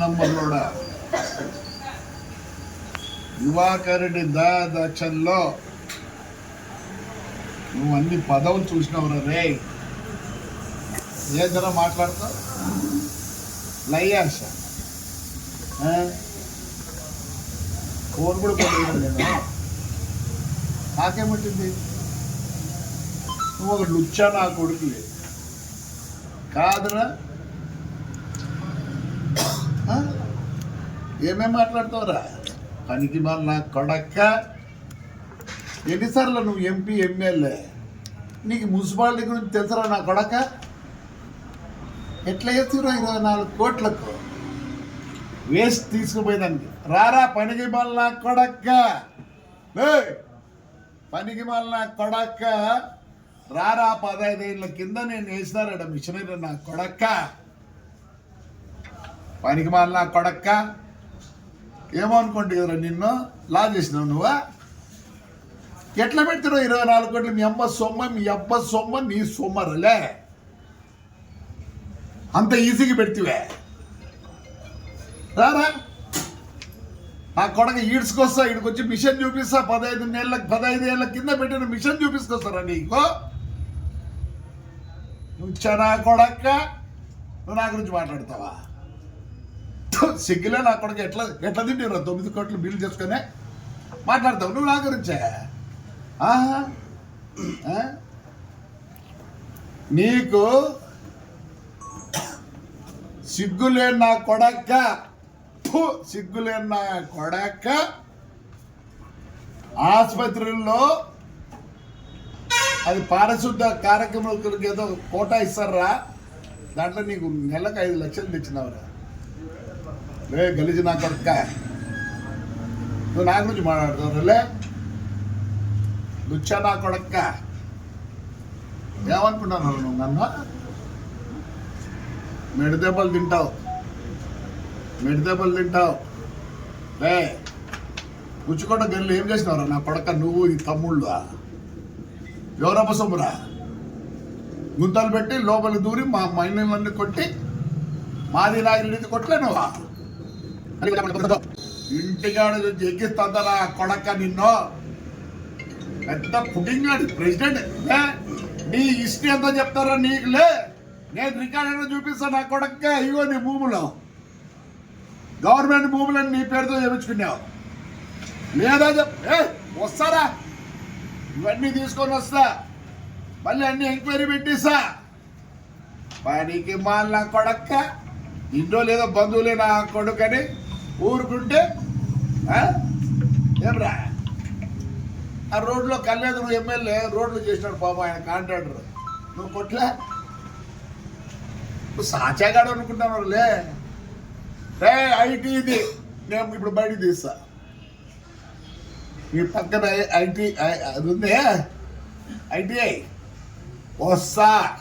నంబర్లోడా? దివాకర్ రెడ్డి నువ్వు అన్ని పదవులు చూసినావురా రే. ఏదైనా మాట్లాడతావు లయ్యాశ ఫోన్ కూడా కొట్టేయడం లేదా నాకేమంటుంది నువ్వు ఒక లుచ్చా నా కొడుకులే. కాదురా. ఏమేం మాట్లాడతావురా? పనికి మాల నా కొడక్క. ఎన్నిసార్లు నువ్వు ఎంపీ ఎమ్మెల్యే? నీకు మున్సిపాలిటీ గురించి తెలుసురా నా కొడక ఎట్లా చేస్తురా ఇరవై నాలుగు కోట్లకు? వేస్ట్ తీసుకుపోయేదానికి రారా పనికి మాల నా కొడక్క. పనికి మాల నా కొడక్క. రారా పదహైదేళ్ళ కింద నేను వేసినారట మిషనరీ నా కొడక్క. పనికి మాలిన నా కొడక్క. ఏమో అనుకోండి కదరా నిన్ను లా చేసినావు నువ్వా? ఎట్లా పెడుతున్నావు ఇరవై నాలుగు కోట్లు? మీ అమ్మ సొమ్మ మీ అబ్బ సొమ్మ నీ సొమ్మరలే. అంత ఈజీగా పెడితివే. రారా? నా కొడక ఈడ్చుకొస్తా ఇక్కడికి మిషన్ చూపిస్తా పదహైదు నెలలకు పదహైదు ఏళ్ళ కింద పెట్టిన మిషన్ చూపించుకొస్తారా నీకు? నువ్వు చనా కొడక్క? నువ్వు నా గురించి మాట్లాడతావా? సిగ్గులే నా కొడుకు ఎట్లా ఎట్లా తింటారు తొమ్మిది కోట్లు బిల్లు చేసుకొని మాట్లాడతావు. నువ్వు నా గురించే. నీకు సిగ్గులేని నా కొడక్క. సిగ్గులే సిగ్గులేని నా కొడక్క. ఆసుపత్రుల్లో అది పారిశుద్ధ కార్యక్రమాలకు ఏదో కోటా ఇస్తారా? దాంట్లో నీకు నెలకు ఐదు లక్షలు తెచ్చినవరా. రే గలీజు నా కొడుక. నువ్వు నా గురించి మాట్లాడుతావు లే నా కొడక్క ఏమనుకుంటున్నావు నువ్వు నన్ను? మెడిదెబ్బలు తింటావు. మెడిదెబ్బలు తింటావు. రే పుచ్చుకొండ గల్లు ఏం చేసినావురా నా కొడక నువ్వు ఈ తమ్ముళ్ళు? ఎవరప్ప సొమ్మురా? గుంతలు పెట్టి లోపలికి దూరి మా మైనర్లన్నీ కొట్టి మాది నాగిరెడ్డి కొట్టలేనువా? ఇంటికాడ ఎక్కిస్తుందా కొడక నిన్ను. పెద్ద పుట్టింగాడు ప్రెసిడెంట్. నీ హిస్టరీ ఎంతో చెప్తారా నీకులే నేను రికార్డు చూపిస్తా నా కొడక్కే ఇగో నీ భూములు. గవర్నమెంట్ భూములని నీ పేరుతో చేపించుకున్నావు. లేదా చెప్ ఏ వస్తారా? ఇవన్నీ తీసుకొని వస్తా. మళ్ళీ అన్ని ఎంక్వైరీ పెట్టిస్తా. పనికి మాల నా కొడక్క ఇంట్లో లేదో బంధువులే నా కొడుకని ఊరుకుంటే ఏమరా? ఆ రోడ్లో కళ్యాణ్ నువ్వు ఎమ్మెల్యే రోడ్లు చేసినాడు పాప ఆయన కాంట్రాక్టర్. నువ్వు కొట్లే? నువ్వు సాచాగాడు అనుకుంటున్నావు లే. రే ఐటీ ఇది. నేను ఇప్పుడు బయట తీస్తా. మీ పక్కన ఐటీ అది ఉంది. ఐటీఐ. వస్తా.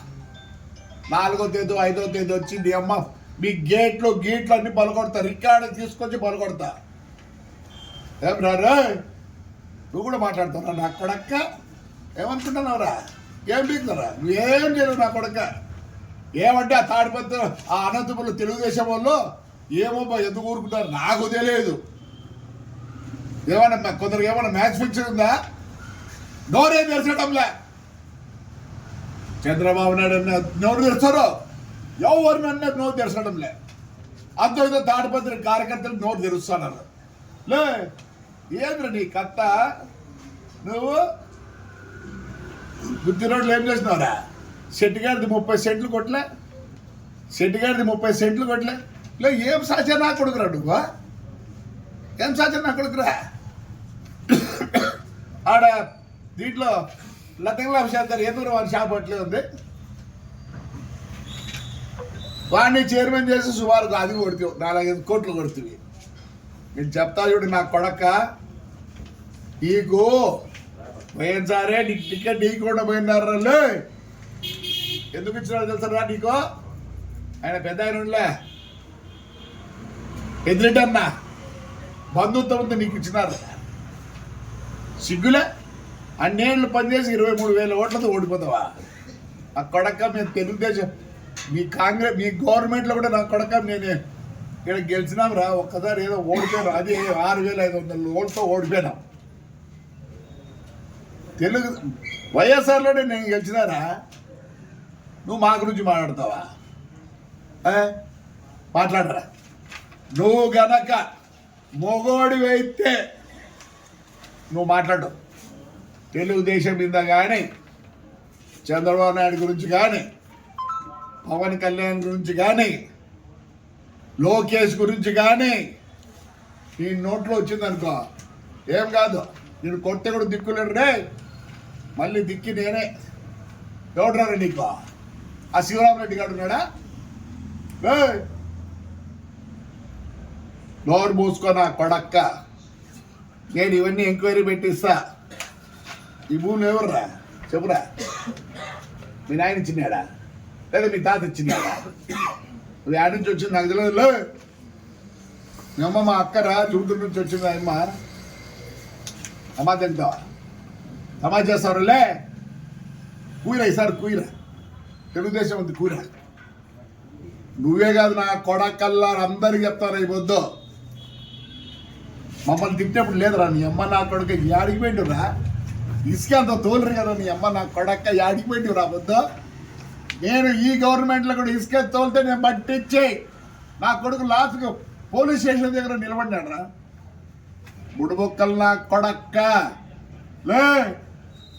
నాలుగో తేదీ ఐదో తేదీ వచ్చింది అమ్మ. మీ గేట్లు గేట్లు అన్ని పలకొడతా రికార్డు తీసుకొచ్చి పలకొడతా ఏం రారు? నువ్వు కూడా మాట్లాడుతున్నావు నా కొడక్క. ఏమనుకుంటున్నావురా? ఏం పీకుతారా నువ్వేం చేయలేవు నా కొడక్క. ఏమంటే ఆ తాడిపత్ర ఆ అనంతపురం తెలుగుదేశం వాళ్ళు ఏమో బా ఎందుకు ఊరుకుంటారు? నాకు తెలియదు. ఏమన్నా కొందరికి ఏమన్నా మ్యాచ్ ఫిక్స్ ఉందా? నోరే తెరచడంలే చంద్రబాబు నాయుడు నోరు తెరుస్తారు? ఎవరు అన్న నోరు తెరచడంలే అంత ఏదో తాడిపత్రి కార్యకర్తలు నోరు తెరుస్తున్నారు. లే ఏంద్ర నీ కత్త నువ్వు గుత్తి రోడ్లు ఏం చేసినావురా సెట్టిగారిది ముప్పై సెంట్లు కొట్టలే. సెట్టిగారిది ముప్పై సెంట్లు కొట్టలే. లే ఏం సాచా నా కొడుకురా నువ్వు? ఏం సాచా నా కొడుకురా? ఆడ దీంట్లో లతంగుల చేస్తారు ఎదురు వారి షాప్ అట్లే ఉంది. వాడిని చైర్మన్ చేసి సుమారు అది కొడుతావు నాలుగైదు కోట్లు కొడుతుంది నేను చెప్తా చూడు నా కొడక. నీకు పోయినసారే నీకు టికెట్ నీకుండా పోయినారు? ఎందుకు ఇచ్చినారో తెలుసా నీకు? ఆయన పెద్ద ఆయన ఉండలే. ఎదురిటన్నా బంధుత్వం ఉంది నీకు ఇచ్చినారు. సిగ్గులే? అన్నేళ్ళు పనిచేసి ఇరవై మూడు వేల ఓట్లతో ఓడిపోతావా? ఆ కొడక మేము తెలుగుదేశం మీ కాంగ్రెస్ మీ గవర్నమెంట్లో కూడా నా కొడక నేను. ఇక్కడ గెలిచినాం రా ఒక్కసారి ఏదో ఓడిపోయాను. అది ఆరు వేల ఐదు వందల ఓట్తో ఓడిపోయినాం. తెలుగు వైఎస్ఆర్లోనే నేను గెలిచినారా నువ్వు మా గురించి మాట్లాడతావా? మాట్లాడరా. నువ్వు గనక మొగోడివి అయితే నువ్వు మాట్లాడు. తెలుగుదేశం మీద కానీ చంద్రబాబు నాయుడు గురించి కానీ పవన్ కళ్యాణ్ గురించి కానీ లోకేష్ గురించి కానీ ఈ నోట్లో వచ్చిందనుకో ఏం కాదు. నేను కొట్టే కూడా దిక్కులేడు రే. మళ్ళీ దిక్కి నేనే. ఎవడరా నీకు? ఆ శివరామరెడ్డి గారు ఉన్నాడా? నోరు మూసుకో నా కొడక్క. నేను ఇవన్నీ ఎంక్వైరీ పెట్టిస్తా. ఈ భూమి ఎవర్రా? చెప్పురా. మీ నాయన చిన్నాడా? లేదా మీ తాత ఇచ్చినాడా నువ్వు యాడ్ నుంచి వచ్చింది? నాకు తెలియదు. లే. మీ అమ్మ మా అక్కరా చూతురు నుంచి వచ్చింది అమ్మ. అమ్మ తింటావా సమాజ్ చేస్తారులే కూర ఈసారి కూర. తెలుగుదేశం ఉంది కూర. నువ్వే కాదు నా కొడకల్లా అందరికి చెప్తారు ఈ మమ్మల్ని తిట్టేప్పుడు లేదురా నీ అమ్మ నా కొడుక యాడికి పోయిండురా? ఇసుక అంత తోలరు కదా నీ అమ్మ నా కొడక్క యాడికి పోయిండురా పొద్దు? నేను ఈ గవర్నమెంట్లో కూడా ఇసుక తోలితే నేను పట్టించి నా కొడుకు లాస్ట్గా పోలీస్ స్టేషన్ దగ్గర నిలబడ్డాడు రా బుడుబొక్కలు నా కొడక్క. లే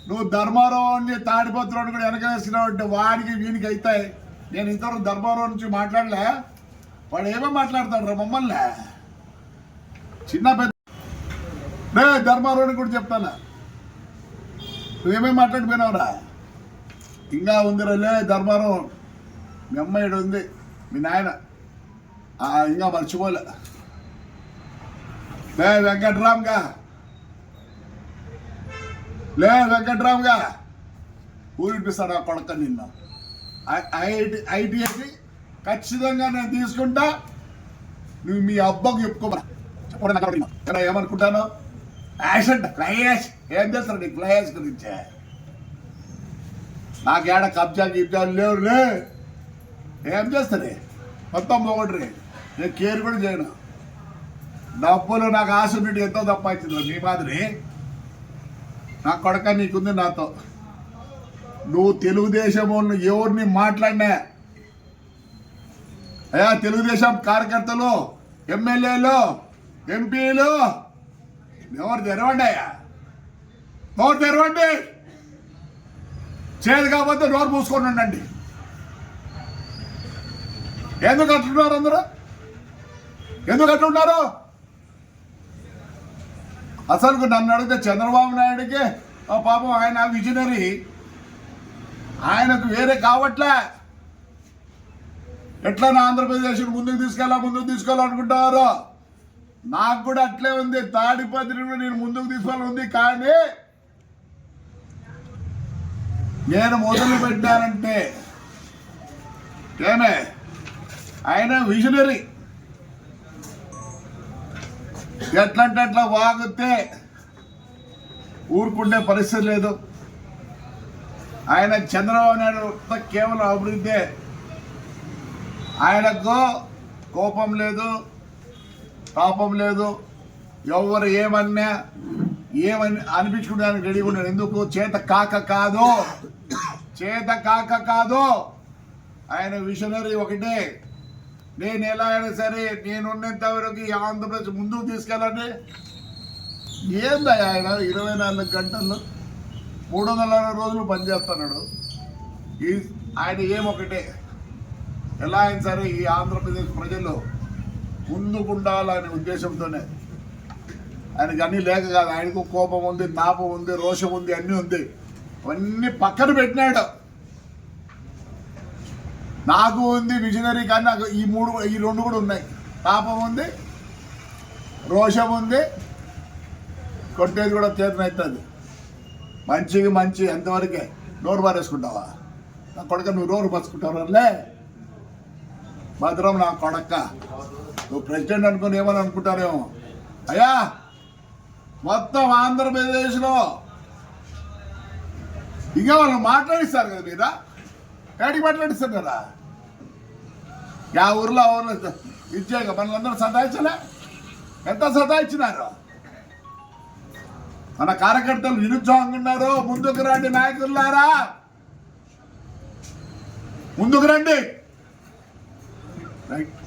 నువ్వు ధర్మారావు తాడిపోతున్నాడు కూడా వెనక వేసినావు అంటే వాడికి వీనికి అవుతాయి నేను ఇంతవరకు ధర్మారావు నుంచి మాట్లాడలే. వాడు ఏమో మాట్లాడతాడు రా మమ్మల్ని. చిన్న పెద్ద రే ధర్మారావుని కూడా చెప్తాను? నువ్వేమేమి మాట్లాడిపోయినావురా? ఇంకా ఉందిరలే ధర్మారం మీ అమ్మాయిడు ఉంది. మీ నాయన. ఇంకా మర్చిపోలే. లే వెంకట్రామ్గా. లే వెంకట్రామ్గా. ఊరిపిస్తాడు ఆ కొడక నిన్న. ఐటి ఐటీఐకి ఖచ్చితంగా నేను తీసుకుంటా. నువ్వు మీ అబ్బకు చెప్పుకోమరా. ఏమనుకుంటాను? యాక్సిడెంట్ ఫ్లైయాష్ ఏం చేస్తారు నీకు? ఫ్లైయాష్ గురించే. నాకేడ కబ్జా గిబ్జాలు లేవులే. ఏం చేస్తుంది మొత్తం పోగొట్టరే నేను కేర్ కూడా చేయను. డబ్బులు నాకు ఆశ నుండి ఎంతో తప్పించింది నీ మాదిరి. నా కొడక నీకుంది నాతో. నువ్వు తెలుగుదేశం ఎవరిని మాట్లాడినా? అయ్యా తెలుగుదేశం కార్యకర్తలు ఎమ్మెల్యేలు ఎంపీలు ఎవరు తెరవండి అయ్యా? ఎవరు తెరవండి? చేదు కాకపోతే నోరు మూసుకొని ఉండండి. ఎందుకు అట్లున్నారు అందరూ? ఎందుకు అట్లున్నారు అసలు నన్ను అడిగితే చంద్రబాబు నాయుడికి ఆ పాపం ఆయన విజనరీ. ఆయనకు వేరే కావట్లే. ఎట్లా నా ఆంధ్రప్రదేశ్ ముందుకు తీసుకెళ్ళా ముందుకు తీసుకెళ్ళాలనుకుంటారు నాకు కూడా అట్లే ఉంది. తాడిపత్రి నేను ముందుకు తీసుకోవాలని ఉంది కానీ నేను మొదలు పెట్టానంటే ఏమే ఆయన విజనరీ. ఎట్లంటే అట్లా వాగితే ఊరుకుండే పరిస్థితి లేదు. ఆయన చంద్రబాబు నాయుడు కేవలం అభివృద్ధి. ఆయనకు కోపం లేదు పాపం లేదు. ఎవరు ఏమన్నా ఏమని అనిపించుకోవడానికి రెడీ ఉన్నాడు. ఎందుకు? చేత కాక కాదు. చేత కాక కాదు. ఆయన విషనరీ ఒకటే. నేను ఎలా అయినా సరే నేనున్నంత వరకు ఈ ఆంధ్రప్రదేశ్ ముందుకు తీసుకెళ్ళండి. ఏంది ఆయన? ఇరవై నాలుగు గంటలు మూడు వందల అరవై రోజులు పనిచేస్తున్నాడు. ఈ ఆయన ఏమొకటే ఎలా అయినా సరే ఈ ఆంధ్రప్రదేశ్ ప్రజలు ముందుకుండాలనే ఉద్దేశంతోనే. ఆయనకి అన్నీ లేక కాదు. ఆయనకు కోపం ఉంది తాపం ఉంది రోషం ఉంది అన్నీ ఉంది. అవన్నీ పక్కన పెట్టినాడు. నాకు ఉంది విజనరీ కానీ నాకు ఈ మూడు ఈ రెండు కూడా ఉన్నాయి. తాపం ఉంది రోషం ఉంది కొట్టేది కూడా చేతన అవుతుంది మంచిగా మంచి ఎంతవరకే నోరు పారేసుకుంటావా? నా కొడక నువ్వు నోరు పరుచుకుంటావులే భద్రం నా కొడక్క నువ్వు ప్రెసిడెంట్ అనుకుని ఏమని అనుకుంటారేమో అయ్యా మొత్తం ఆంధ్రప్రదేశ్లో ఇంకా వాళ్ళు మాట్లాడిస్తారు కదా మీద? ఏడికి మాట్లాడిస్తారు కదా? యా ఊర్లో ఎవరు ఇచ్చాక మనలందరూ సతాయించలే. ఎంత సతాయించినారు? మన కార్యకర్తలు నిరుత్సాహంగా ముందుకు రండి నాయకులారా. ముందుకు రండి. రైట్.